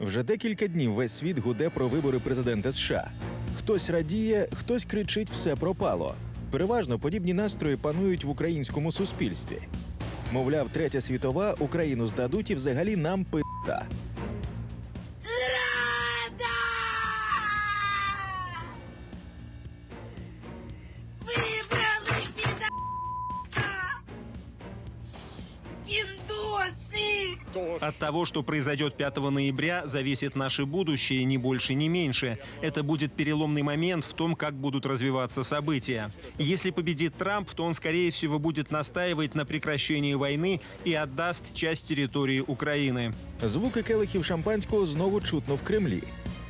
Вже декілька днів весь світ гуде про вибори президента США. Хтось радіє, хтось кричить все пропало. Переважно подібні настрої панують в українському суспільстві. Мовляв, третя світова Україну здадуть і взагалі нам пита. От того, что произойдет 5 ноября, зависит наше будущее, ни больше, ни меньше. Это будет переломный момент в том, как будут развиваться события. Если победит Трамп, то он, скорее всего, будет настаивать на прекращении войны и отдаст часть территории Украины. Звуки келихів шампанського знову чутно в Кремлі.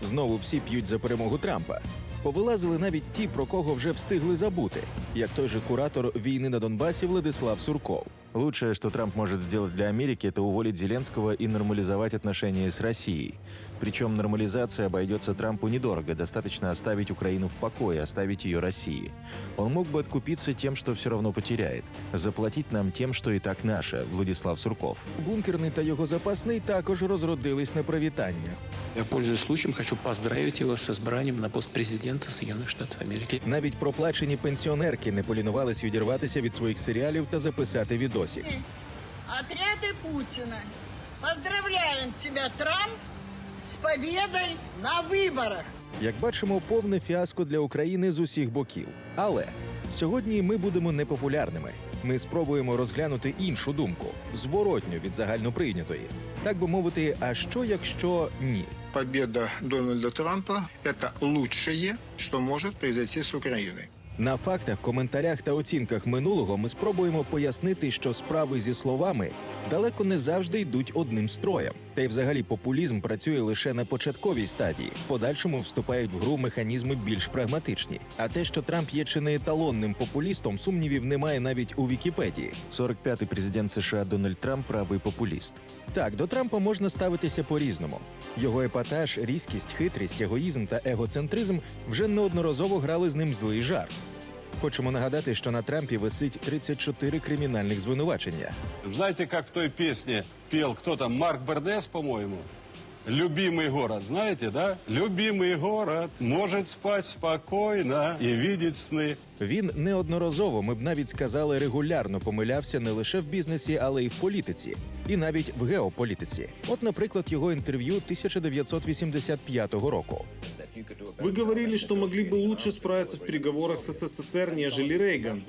Знову всі п'ють за перемогу Трампа. Повилазили навіть ті, про кого вже встигли забути, як той же куратор війны на Донбассе Владислав Сурков. Лучшее, что Трамп может сделать для Америки, это уволить Зеленского и нормализовать отношения с Россией. Причем нормализация обойдется Трампу недорого, достаточно оставить Украину в покое, оставить ее России. Он мог бы откупиться тем, что все равно потеряет, заплатить нам тем, что и так наше, Владислав Сурков. Бункерний та його запасний також розродились на привітаннях. Я, пользуясь случаем, хочу поздравить его с избранием на пост президента Соединенных Штатов Америки. Навіть проплачені пенсіонерки не полінувались відірватися від своїх серіалів та записати відосик. Отряды Путина. Поздравляем тебя, Трамп, с победой на выборах! Як бачимо, повне фіаско для України з усіх боків. Але сьогодні ми будемо непопулярними. Ми спробуємо розглянути іншу думку, зворотню від загальноприйнятої. Так би мовити, а що якщо ні? победа Дональда Трампа – это лучшее, что может произойти с Украиной. На фактах, коментарях та оцінках минулого ми спробуємо пояснити, що справи зі словами далеко не завжди йдуть одним строєм. Та й взагалі популізм працює лише на початковій стадії. В подальшому вступають в гру механізми більш прагматичні. А те, що Трамп є чи не еталонним популістом, сумнівів немає навіть у Вікіпедії. 45-й президент США Дональд Трамп правий популіст. Так, до Трампа можна ставитися по-різному. Його епатаж, різкість, хитрість, егоїзм та егоцентризм вже неодноразово грали з ним злий жарт. Хочемо нагадати, що на Трампі висить 34 кримінальних звинувачення. Знаєте, як в той пісні пів кто там, Марк Бернес, по-моему? Любимый город, знаете, да? Любимый город может спать спокойно и видеть сны. Він неодноразово, ми б навіть сказали, регулярно помилявся не лише в бізнесі, але й в політиці, і навіть в геополітиці. От, наприклад, його інтерв'ю 1985 року. Вы говорили, что могли бы лучше справиться в переговорах с СССР, нежели Рейган.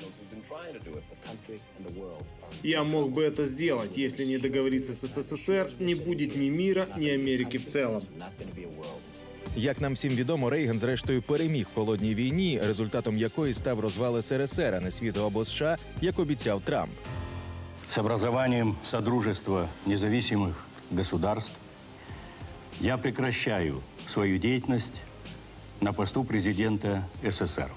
Я мог бы это сделать. Если не договориться с СССР, не будет ни мира, ни Америки в целом. Як нам всім відомо, Рейган зрештою переміг в холодній війні, результатом якої став розвал СРСР, а не світу або США, як обіцяв Трамп. с образованием Содружества независимых государств я прекращаю свою деятельность на посту президента СССР.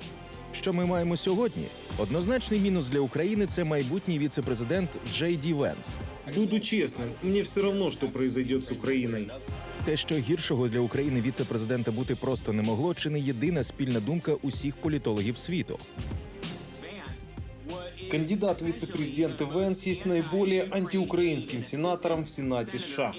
Що ми маємо сьогодні? Однозначний мінус для України це майбутній віцепрезидент Джей Ді Венс. Буду чесним, мені все одно, що произойде з Україною. Те, що гіршого для України віцепрезидента бути просто не могло, чи не єдина спільна думка усіх політологів світу. Кандидат в вице-президенты Венс есть наиболее антиукраинским сенатором в Сенате США.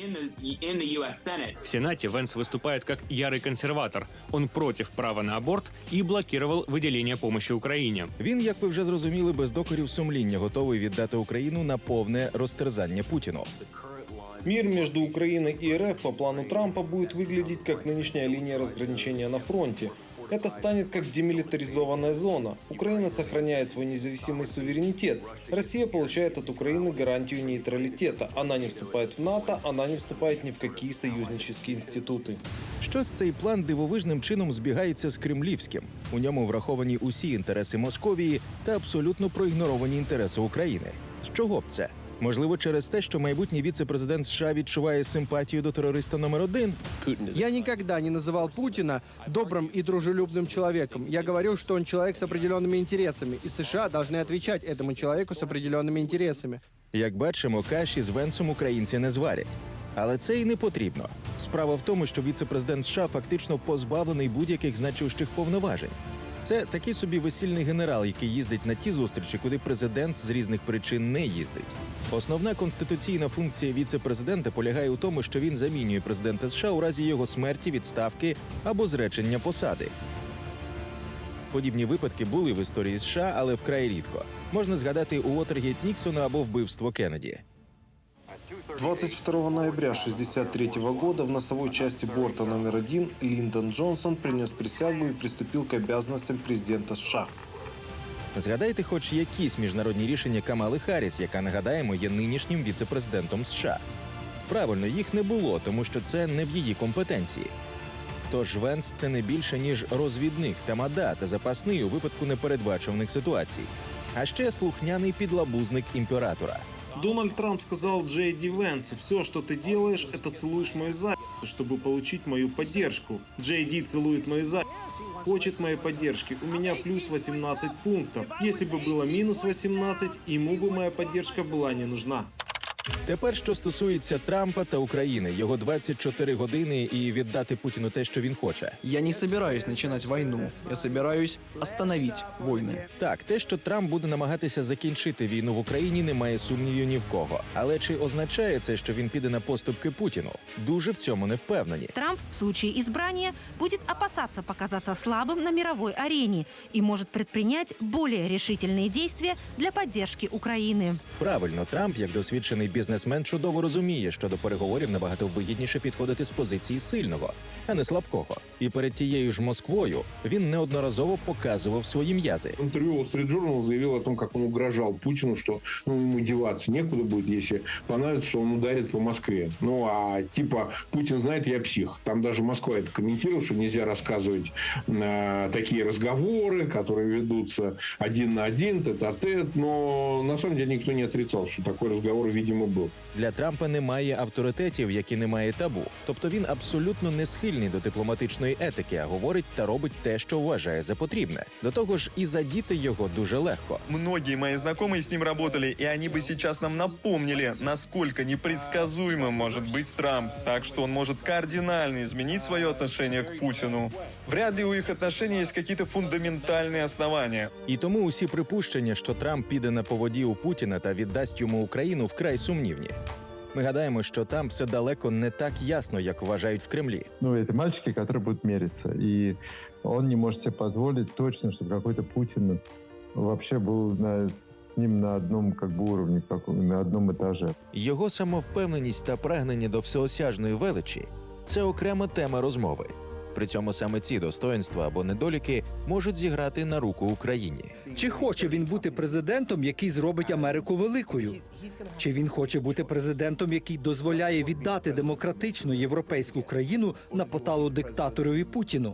В Сенате Венс выступает как ярый консерватор. Он против права на аборт и блокировал выделение помощи Украине. Він, як ви вже зрозуміли, без докорів сумління готовий віддати Україну на повне розтерзання Путіну. Мир между Украиной и РФ по плану Трампа будет выглядеть как нынешняя линия разграничения на фронте. Это станет как демилитаризованная зона. Украина сохраняет свой независимый суверенитет. Россия получает от Украины гарантию нейтралитета. Она не вступает в НАТО, она не вступает ни в какие союзнические институты. Щось цей план дивовижним чином збігається з кремлівським. У ньому враховані усі інтереси Московії та абсолютно проігноровані інтереси України. З чого б це? Можливо, через те, що майбутній віце-президент США відчуває симпатію до терориста номер один. Я никогда не называл Путина добрым и дружелюбным человеком. Я говорил, что он человек с определенными интересами, и США должны отвечать этому человеку с определенными интересами. Як бачимо, каші з Венсом українці не зварять. Але це і не потрібно. Справа в тому, що віце-президент США фактично позбавлений будь-яких значущих повноважень. Це такий собі весільний генерал, який їздить на ті зустрічі, куди президент з різних причин не їздить. Основна конституційна функція віце-президента полягає у тому, що він замінює президента США у разі його смерті, відставки або зречення посади. Подібні випадки були в історії США, але вкрай рідко. Можна згадати Уотергейт Ніксона або вбивство Кеннеді. 22 ноября 1963 года в носовой части борта номер один Линдон Джонсон принес присягу и приступил к обязанностям президента США. Згадайте, хоч якісь міжнародні рішення Камали Харріс, яка нагадаємо є нинішнім віце-президентом США. Правильно, їх не було, тому що це не в її компетенції. Тож Венс це не більше ніж розвідник, тамада та запасний у випадку непередбачуваних ситуацій, а ще слухняний підлабузник імператора. Дональд Трамп сказал Джей Ди Венсу, все, что ты делаешь, это целуешь мою задницу, чтобы получить мою поддержку. Джей Ди целует мою задницу, хочет моей поддержки. У меня плюс 18 пунктов. Если бы было минус 18, ему бы моя поддержка была не нужна. Тепер, що стосується Трампа та України, його 24 години і віддати Путіну те, що він хоче. Я не собираюсь начинать войну. Я собираюсь остановить войны. Так, те, що Трамп буде намагатися закінчити війну в Україні, немає сумнівів ні в кого. Але чи означає це, що він піде на поступки Путіну? Дуже в цьому не впевнені. Трамп в случае избрания будет опасаться показаться слабым на мировой арене и может предпринять более решительные действия для поддержки Украины. Правильно, Трамп, як досвідчений бізнесмен, чудово розуміє, що до переговорів набагато вигідніше підходити з позиції сильного, а не слабкого. І перед тією ж Москвою він неодноразово показував свої м'язи. В интервью Wall Street Journal заявил о том, как он угрожал Путину, что ну, ему деваться некуда будет, если понравится, что он ударит по Москве. Ну, а типа Путин знает, я псих. Там даже Москва это комментировала, что нельзя рассказывать э, такие разговоры, которые ведутся один на один, тет-а-тет. Но на самом деле никто не отрицал, что такой разговор, видимо, был. Для Трампа немає авторитетів, як і немає табу. Тобто він абсолютно не схильний до дипломатичної етики, а говорить та робить те, що вважає за потрібне. До того ж, і задіти його дуже легко. Многие мои знакомые с ним работали, и они бы сейчас нам напомнили, насколько непредсказуемым может быть Трамп. Так что он может кардинально изменить свое отношение к Путину. Вряд ли у их отношений есть какие-то фундаментальные основания. І тому усі припущення, що Трамп піде на поводі у Путіна та віддасть йому Україну, вкрай сумнівні. Ми гадаємо, що там все далеко не так ясно, як вважають в Кремлі. Ну, это мальчики, которые будут мериться. И он не может себе позволить точно, чтобы какой-то Путин вообще был на- с ним на одном как бы уровне, как, на одном этаже. Його самовпевненість та прагнення до всеосяжної величі це окрема тема розмови. При цьому саме ці достоинства або недоліки можуть зіграти на руку Україні. Чи хоче він бути президентом, який зробить Америку великою? Чи він хоче бути президентом, який дозволяє віддати демократичну європейську країну на поталу диктаторові Путіну?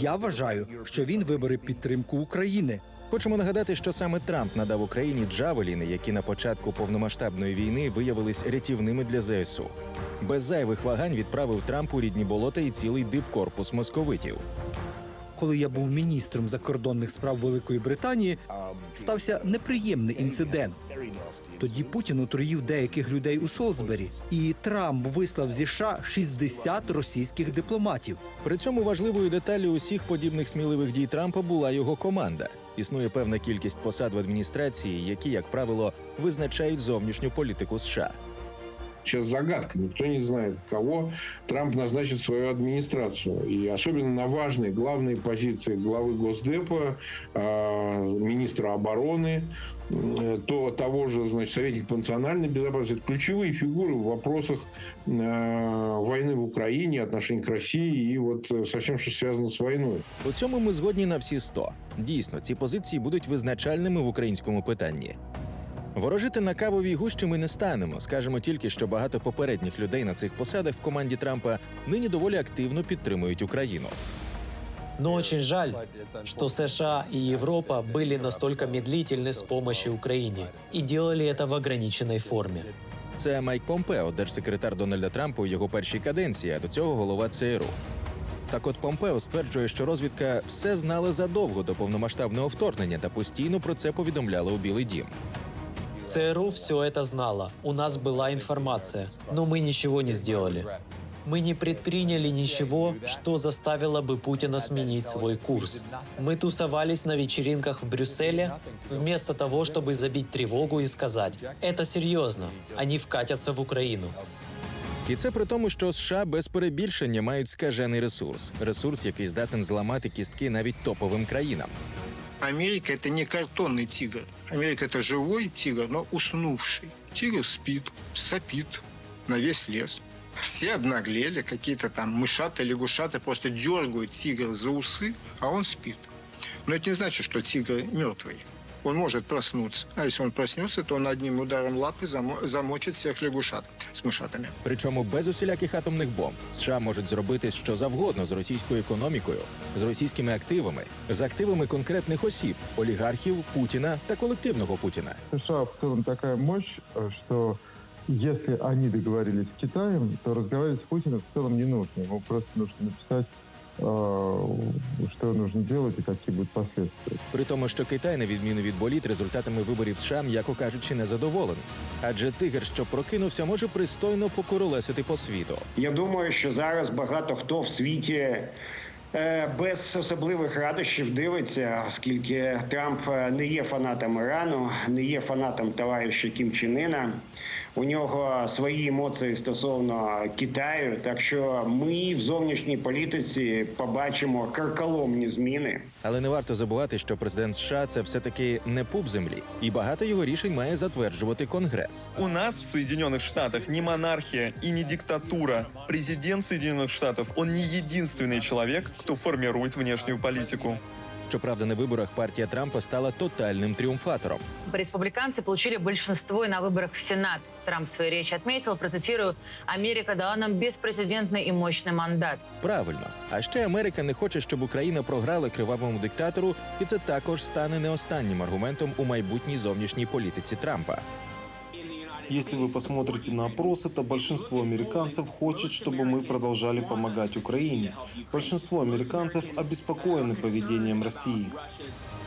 Я вважаю, що він вибере підтримку України. Хочемо нагадати, що саме Трамп надав Україні джавеліни, які на початку повномасштабної війни виявились рятівними для ЗСУ. Без зайвих вагань відправив Трампу рідні болота і цілий дипкорпус московитів. Коли я був міністром закордонних справ Великої Британії, стався неприємний інцидент. Тоді Путін отруїв деяких людей у Солсбері, і Трамп вислав зі США 60 російських дипломатів. При цьому важливою деталлю усіх подібних сміливих дій Трампа була його команда. Існує певна кількість посад в адміністрації, які, як правило, визначають зовнішню політику США Сейчас загадка, никто не знает, кого Трамп назначит в свою администрацию. И особенно на важные главные позиции главы Госдепа, э, министра обороны, э, то того же, значит, советника по национальной безопасности. Это ключевые фигуры в вопросах э, войны в Украине, отношений к России и вот э, со всем, что связано с войной. У цьому ми згодні на всі 100. Дійсно, ці позиції будуть визначальними в українському питанні. Ворожити на кавовій гущі ми не станемо. Скажемо тільки, що багато попередніх людей на цих посадах в команді Трампа нині доволі активно підтримують Україну. Но очень жаль, что США и Европа были настолько медлительны с помощью Украине и делали это в ограниченной форме. Це Майк Помпео, держсекретар Дональда Трампа у його першій каденції, а до цього голова ЦРУ. Так от Помпео стверджує, що розвідка все знала задовго до повномасштабного вторгнення та постійно про це повідомляла у Білий Дім. ЦРУ все это знало, у нас была информация, но мы ничего не сделали. Мы не предприняли ничего, что заставило бы Путина сменить свой курс. Мы тусовались на вечеринках в Брюсселе, вместо того, чтобы забить тревогу и сказать «это серьезно, они вкатятся в Украину». І це при тому, що США без перебільшення мають скажений ресурс, ресурс, який здатен зламати кістки навіть топовим країнам. Америка – это не картонный тигр. Америка – это живой тигр, но уснувший. Тигр спит, сопит на весь лес. Все обнаглели, какие-то там мышаты, лягушаты просто дергают тигра за усы, а он спит. Но это не значит, что тигр мертвый. Он может проснуться. А если он проснется, то он одним ударом лапы замо- замочит всех лягушат с мышатами. Причому без усіляких атомних бомб США можуть зробити що завгодно з російською економікою, з російськими активами, з активами конкретних осіб, олігархів, Путіна та колективного Путіна. США в целом такая мощь, э, что если они договорились с Китаем, то разговаривать с Путиным в целом не нужно. Ему просто нужно написать, что нужно делать и какие будут последствия. При тому, що Китай, на відміну від боліт, результатами виборів США, м'яко кажучи, не задоволений. Адже тигр, що прокинувся, може пристойно покуролесити по світу. Я думаю, що зараз багато хто в світі е, без особливих радощів дивиться, оскільки Трамп е, не є фанатом Ірану, не є фанатом товариша Кім Чен Ына У нього свої емоції стосовно Китаю. Так що ми в зовнішній політиці побачимо карколомні зміни. Але не варто забувати, що президент США це все-таки не пуп землі, і багато його рішень має затверджувати Конгрес. У нас в Соединенных Штатах не монархия и не диктатура. Президент Соединенных Штатов, он не единственный человек, кто формирует внешнюю политику. Щоправда, на виборах партія Трампа стала тотальним тріумфатором. Республиканцы получили большинство и на выборах в Сенат. Трамп в своей речи отметил, процитирую, «Америка дала нам беспрецедентный и мощный мандат». Правильно, а ще Америка не хоче, щоб Україна програла кривавому диктатору, і це також стане не останнім аргументом у майбутній зовнішній політиці Трампа. Если вы посмотрите на опросы, то большинство американцев хочет, чтобы мы продолжали помогать Украине. Большинство американцев обеспокоены поведением России.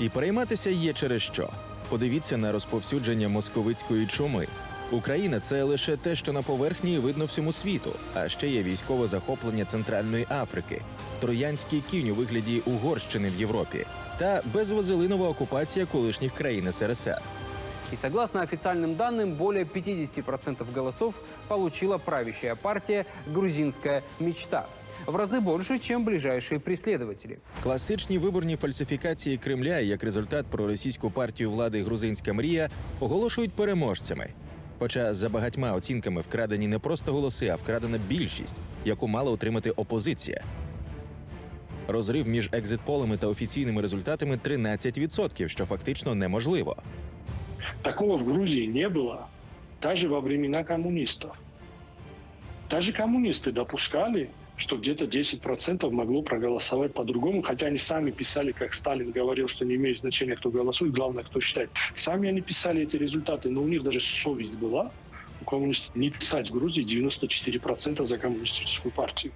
І перейматися є через що. Подивіться на розповсюдження московицької чуми. Україна це лише те, що на поверхні і видно всьому світу. А ще є військове захоплення Центральної Африки, троянський кінь у вигляді Угорщини в Європі та безвозелинова окупація колишніх країн СРСР. И согласно официальным данным, более 50% голосов получила правящая партия «Грузинская мечта». В разы больше, чем ближайшие преследователи. Класичні виборні фальсифікації Кремля як результат проросійську партію влади Грузинська мрія оголошують переможцями. Хоча за багатьма оцінками вкрадені не просто голоси, а вкрадена більшість, яку мала отримати опозиція. Розрив між екзитполами та офіційними результатами 13%, що фактично неможливо. Такого в Грузии не было даже во времена коммунистов. Даже коммунисты допускали, что где-то 10% могло проголосовать по-другому, хотя они сами писали, как Сталин говорил, что не имеет значения, кто голосует, главное, кто считает. Сами они писали эти результаты, но у них даже совесть была, у коммунистов, не писать в Грузии 94% за коммунистическую партию.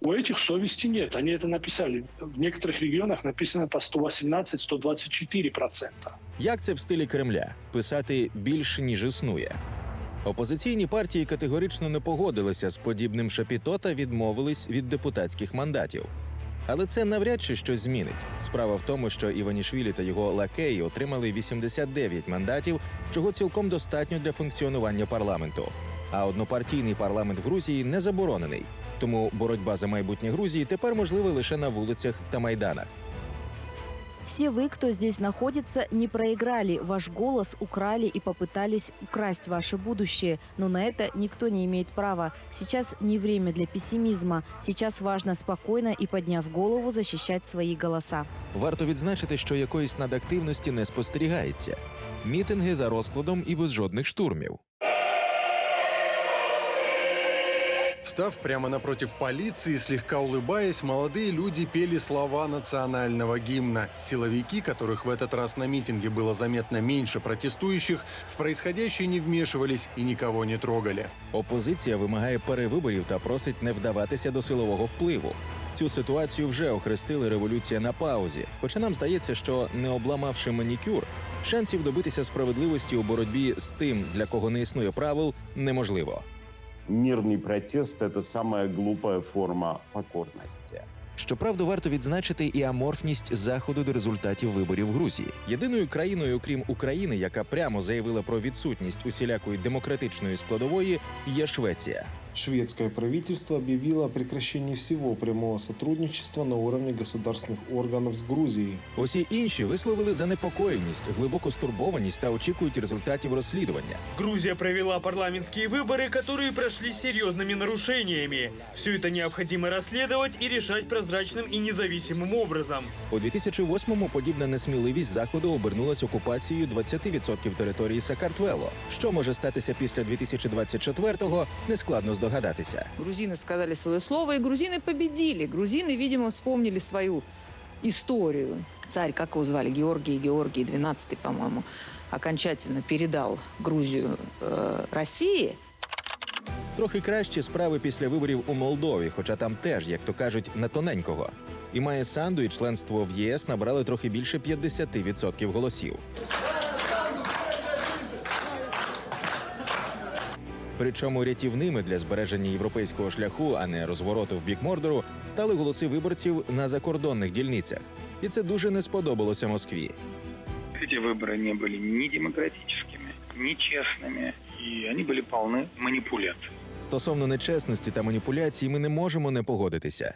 У этих совести нет, они это написали. В некоторых регионах написано по 118-124%. Як це в стилі Кремля писати більше ніж існує? Опозиційні партії категорично не погодилися з подібним шапіто та відмовились від депутатських мандатів. Але це навряд чи щось змінить. Справа в тому, що Іванішвілі та його лакеї отримали 89 мандатів, чого цілком достатньо для функціонування парламенту. А однопартійний парламент в Грузії не заборонений. Тому боротьба за майбутнє Грузії тепер можлива лише на вулицях та майданах. Все вы, кто здесь находится, не проиграли. Ваш голос украли и попытались украсть ваше будущее. Но на это никто не имеет права. Сейчас не время для пессимизма. Сейчас важно спокойно и, подняв голову, защищать свои голоса. Варто відзначити, що якоїсь надактивності не спостерігається. Мітинги за розкладом і без жодних штурмів. Встав прямо напротив полиции, слегка улыбаясь, молодые люди пели слова национального гимна. Силовики, которых в этот раз на митинге было заметно меньше протестующих, в происходящее не вмешивались и никого не трогали. Опозиція вимагає перевиборів та просить не вдаватися до силового впливу. Цю ситуацію вже охрестили революція на паузі. Хоча нам здається, що не обламавши манікюр, шансів добитися справедливості у боротьбі з тим, для кого не існує правил, неможливо. мирный протест – це самая глупая форма покорності. Щоправда, варто відзначити і аморфність заходу до результатів виборів в Грузії. Єдиною країною, окрім України, яка прямо заявила про відсутність усілякої демократичної складової, є Швеція. Шведское правительство объявило о прекращении всего прямого сотрудничества на уровне государственных органов с Грузией. Усі інші висловили занепокоєність, глибоку стурбованість та очікують результатів розслідування. Грузия провела парламентские выборы, которые прошли с серьезными нарушениями. Все это необходимо расследовать и решать прозрачным и независимым образом. У 2008-му подібна несміливість заходу обернулась окупацією 20% території Сакартвело. Що може статися після 2024-го, нескладно здогадатися. Грузины сказали свое слово, и грузины победили. Грузины, видимо, вспомнили свою историю. Царь, как его звали, Георгий, Георгий XII, по-моему, окончательно передал Грузию э, России. Трохи кращі справи після виборів у Молдові, хоча там теж, як то кажуть, на тоненького. І має Санду і членство в ЄС набрали трохи більше 50% голосів. Причому рятівними для збереження європейського шляху, а не розвороту в бік Мордору, стали голоси виборців на закордонних дільницях. І це дуже не сподобалося Москві. Эти выборы не были ни демократическими, ни честными, и они были полны манипуляций. Стосовно нечесності та маніпуляцій, ми не можемо не погодитися.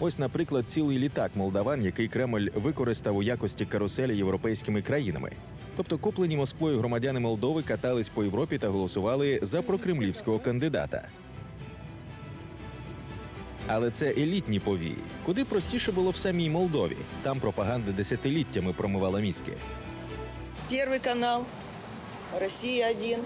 Ось, наприклад, цілий літак молдаван, який Кремль використав у якості каруселі європейськими країнами. Тобто куплені Москвою громадяни Молдови катались по Європі та голосували за прокремлівського кандидата. Але це елітні повії. Куди простіше було в самій Молдові. Там пропаганда десятиліттями промивала мізки. Первый канал, Россия один.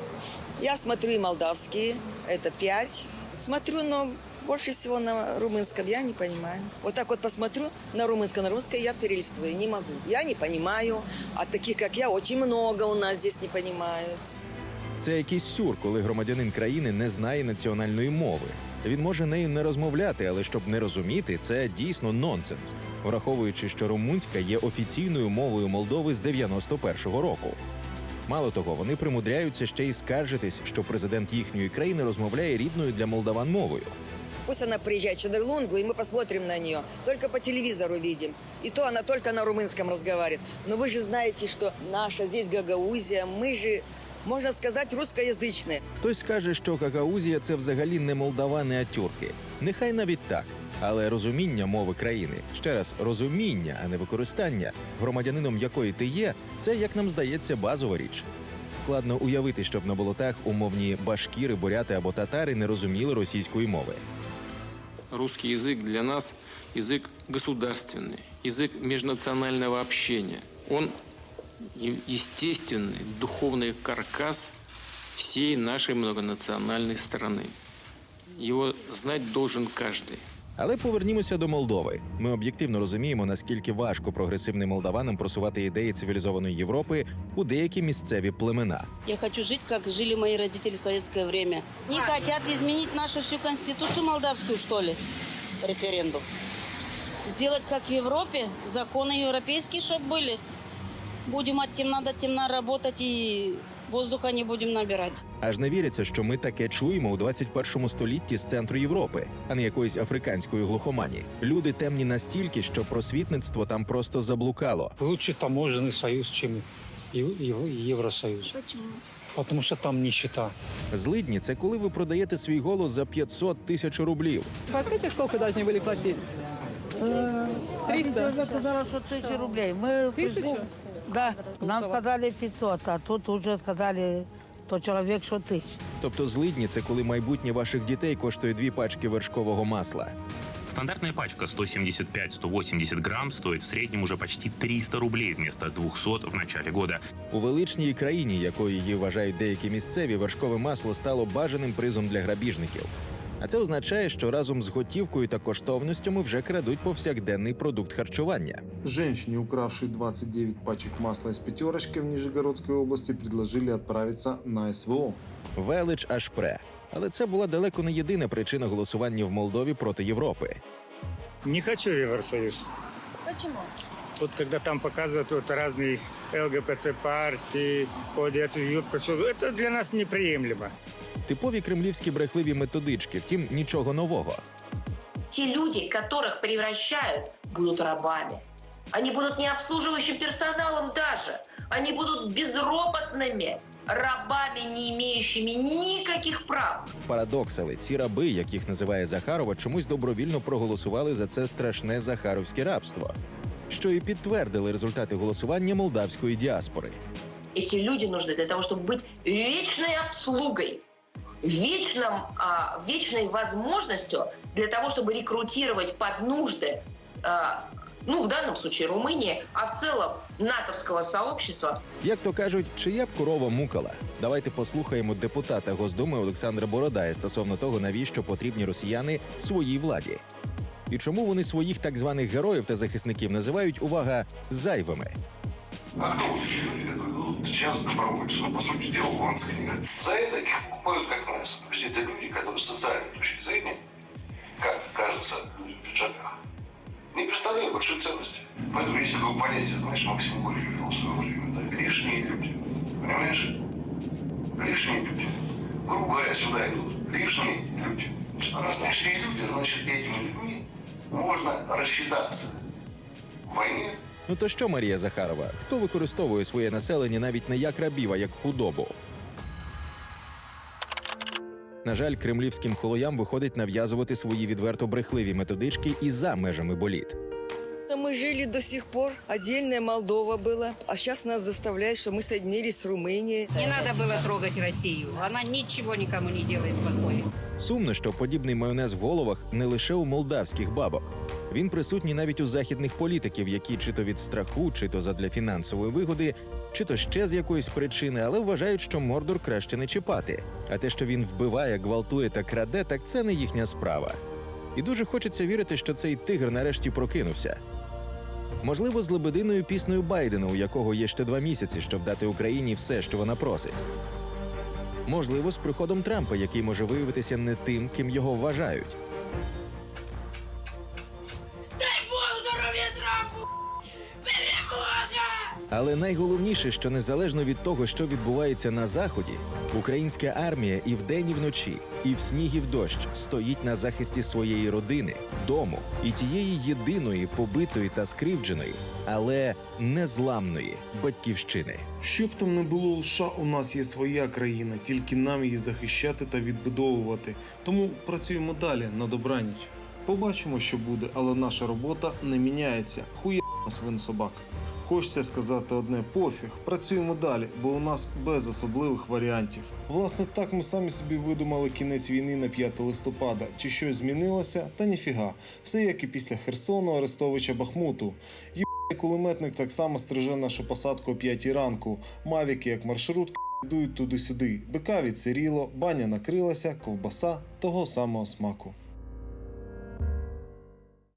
Я смотрю молдавские, это пять. Смотрю, но больше всего на румынском я не понимаю. Вот так вот посмотрю на румынском, на русское я перелистываю, не могу. Я не понимаю, а таких, как я, очень много у нас здесь не понимают. Це якийсь сюр, коли громадянин країни не знає національної мови. Він може нею не розмовляти, але щоб не розуміти, це дійсно нонсенс, враховуючи, що румунська є офіційною мовою Молдови з 91-го року. Мало того, вони примудряються ще й скаржитись, що президент їхньої країни розмовляє рідною для молдаван мовою. Пусть она приезжает в Чадерлунгу, и мы посмотрим на нее. Только по телевизору видим. И то она только на румынском разговаривает. Но вы же знаете, что наша здесь Гагаузия, мы же, можно сказать, русскоязычные. Хтось скаже, що Гагаузія це взагалі не молдавани, а тюрки. Нехай навіть так. Але розуміння мови країни, ще раз розуміння, а не використання, громадянином якої ти є, це, як нам здається, базова річ. Складно уявити, щоб на болотах умовні башкіри, буряти або татари не розуміли російської мови. Русский язык для нас язык государственный, язык межнационального общения. Он естественный духовный каркас всей нашей многонациональной страны. Его знать должен каждый. Але повернімося до Молдови. Ми об'єктивно розуміємо, наскільки важко прогресивним молдаванам просувати ідеї цивілізованої Європи у деякі місцеві племена. Я хочу жить, как жили мои родители в советское время. Не хотят изменить нашу всю конституцию молдавскую, что ли? Референдум. Сделать, как в Европе, законы европейские, чтобы были. Будем от темна до темна работать и воздуха не будем набирать. Аж не віриться, що ми таке чуємо у 21 столітті з центру Європи, а не якоїсь африканської глухомані. Люди темні настільки, що просвітництво там просто заблукало. Лучше таможенный союз, чем Ев- Ев- Евросоюз. Почему? Потому что там нищета. Злидні це коли ви продаєте свій голос за 500 тисяч рублів. Подскажите, сколько должны были платить? Триста. тысячи рублей. Мы Тысячу? Да, нам сказали 500, а тут уже сказали, то человек, что тысяч. Тобто злидні це коли майбутнє ваших дітей коштує дві пачки вершкового масла. Стандартная пачка 175-180 грамм стоит в среднем уже почти 300 рублей вместо 200 в начале года. У величній країні, якою її вважають деякі місцеві, вершкове масло стало бажаним призом для грабіжників. А це означає, що разом з готівкою та коштовностями вже крадуть повсякденний продукт харчування. Женщине, укравшей 29 пачек масла из пятерочки в Нижегородской области, предложили отправиться на СВО. Велич аж пре. Але це була далеко не єдина причина голосування в Молдові проти Європи. Не хочу Евросоюз. Почему? Вот когда там показывают вот разные ЛГБТ-партии, ходят в юбку, что это для нас неприемлемо. Типові кремлівські брехливі методички, втім, нічого нового. Те люди, которых превращают, будут рабами. Они будут не обслуживающим персоналом даже. Они будут безропотными рабами, не имеющими никаких прав. Парадокс, але ці раби, яких називає Захарова, чомусь добровільно проголосували за це страшне захаровське рабство, що і підтвердили результати голосування молдавської діаспори. Эти люди нужны для того, чтобы быть вечной обслугой, вечным, а, вечной возможностью для того, чтобы рекрутировать под нужды, а, ну, в данном случае Румынии, а в целом натовского сообщества Як то кажуть, чия б корова мукала? Давайте послухаємо депутата Госдуми Олександра Бородая стосовно того, навіщо потрібні росіяни своїй владі. І чому вони своїх так званих героїв та захисників називають увага зайвими? Сейчас добровольцы? Ну, по сути дела, лига. За это их покупают как мясо. То есть это люди, которые с социальной точки зрения, как кажется, в пиджаках, не представляют большой ценности. Поэтому есть такое понятие, знаешь, Максим Горький ввел в свое время, это лишние люди. Понимаешь? Лишние люди. Грубо говоря, сюда идут лишние люди. Раз лишние люди, значит, этими людьми можно рассчитаться в войне Ну то що, Марія Захарова, хто використовує своє населення навіть не як рабів, а як худобу? На жаль, кремлівським холоям виходить нав'язувати свої відверто брехливі методички і за межами боліт. Да Мы жили до сих пор, отдельная Молдова была, а сейчас нас заставляют, что мы соединились с Румынией. Не надо было трогать Россию. Она ничего никому не делает плохое. Сумно, що подібний майонез в головах не лише у молдавських бабок. Він присутній навіть у західних політиків, які чи то від страху, чи то задля фінансової вигоди, чи то ще з якоїсь причини, але вважають, що Мордор краще не чіпати. А те, що він вбиває, гвалтує та краде, так це не їхня справа. І дуже хочеться вірити, що цей тигр нарешті прокинувся. Можливо, з лебединою піснею Байдена, у якого є ще два місяці, щоб дати Україні все, що вона просить. Можливо, з приходом Трампа, який може виявитися не тим, ким його вважають. Але найголовніше, що незалежно від того, що відбувається на заході, українська армія і вдень, і вночі, і в сніг, і в дощ стоїть на захисті своєї родини, дому і тієї єдиної побитої та скривдженої, але незламної батьківщини. Що б там не було у у нас є своя країна, тільки нам її захищати та відбудовувати. Тому працюємо далі на добраніч. Побачимо, що буде, але наша робота не міняється. Хуя свин собак. Хочеться сказати одне пофіг, працюємо далі, бо у нас без особливих варіантів. Власне, так ми самі собі видумали кінець війни на 5 листопада. Чи щось змінилося? Та ніфіга. Все як і після Херсону, Арестовича, Бахмуту. Єбаний кулеметник так само стриже нашу посадку о 5 ранку. Мавіки, як маршрутки, йдуть туди-сюди. Бика відсиріло, баня накрилася, ковбаса того самого смаку.